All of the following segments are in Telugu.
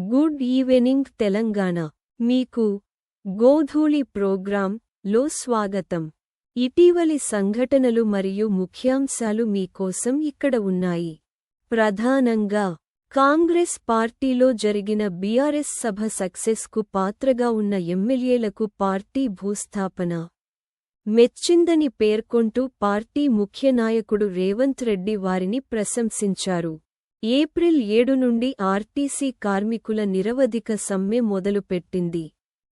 Good evening Telangana. మీకు గోధూళి ప్రోగ్రాం లో స్వాగతం. ఇటీవలి సంఘటనలు మరియు ముఖ్యాంశాలు మీకోసం ఇక్కడ ఉన్నాయి. ప్రధానంగా కాంగ్రెస్ పార్టీలో జరిగిన బీఆర్ఎస్ సభ సక్సెస్కు పాత్రగా ఉన్న ఎమ్మెల్యేలకు పార్టీ భూస్థాపన. మెచ్చిందని పేర్కొంటూ పార్టీ ముఖ్య నాయకుడు రేవంత్ రెడ్డి వారిని ప్రశంసించారు. ఏప్రిల్ ఏడు నుండి ఆర్టీసీ కార్మికుల నిరవధిక సమ్మె మొదలుపెట్టింది.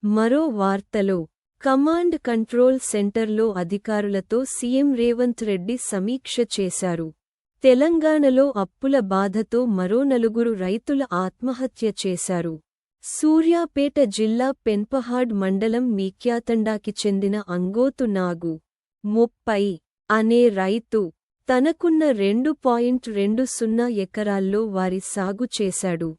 మరో వార్తలో కమాండ్ కంట్రోల్ సెంటర్లో అధికారులతో సీఎం రేవంత్ రెడ్డి సమీక్ష చేశారు. తెలంగాణలో అప్పుల బాధతో మరో నలుగురు రైతుల ఆత్మహత్య చేశారు. సూర్యాపేట జిల్లా పెన్పహాడ్ మండలం మీక్యాతండాకి చెందిన అంగోతు నాగు ముప్పై అనే రైతు తనకున్న రెండు పాయింట్ రెండు సున్నా ఎకరాల్లో వారి సాగు చేశాడు.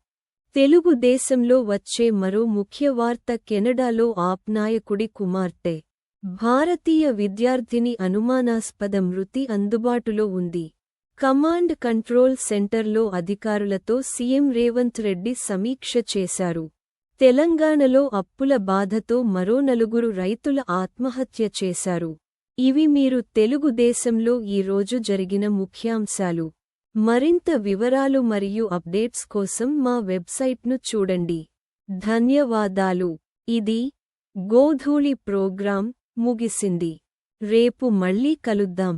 తెలుగుదేశంలో వచ్చే మరో ముఖ్య వార్త కెనడాలో ఆప్ నాయకుడి కుమార్తె. భారతీయ విద్యార్థిని అనుమానాస్పద మృతి అందుబాటులో ఉంది. కమాండ్ కంట్రోల్ సెంటర్లో అధికారులతో సీఎం రేవంత్ రెడ్డి సమీక్ష చేశారు. తెలంగాణలో అప్పుల బాధతో మరో నలుగురు రైతుల ఆత్మహత్య చేశారు. ఇవి మీరు తెలుగుదేశంలో ఈరోజు జరిగిన ముఖ్యాంశాలు. మరింత వివరాలు మరియు అప్డేట్స్ కోసం మా వెబ్సైట్ను చూడండి. ధన్యవాదాలు. ఇది గోధూళి ప్రోగ్రాం ముగిసింది. రేపు మళ్ళీ కలుద్దాం.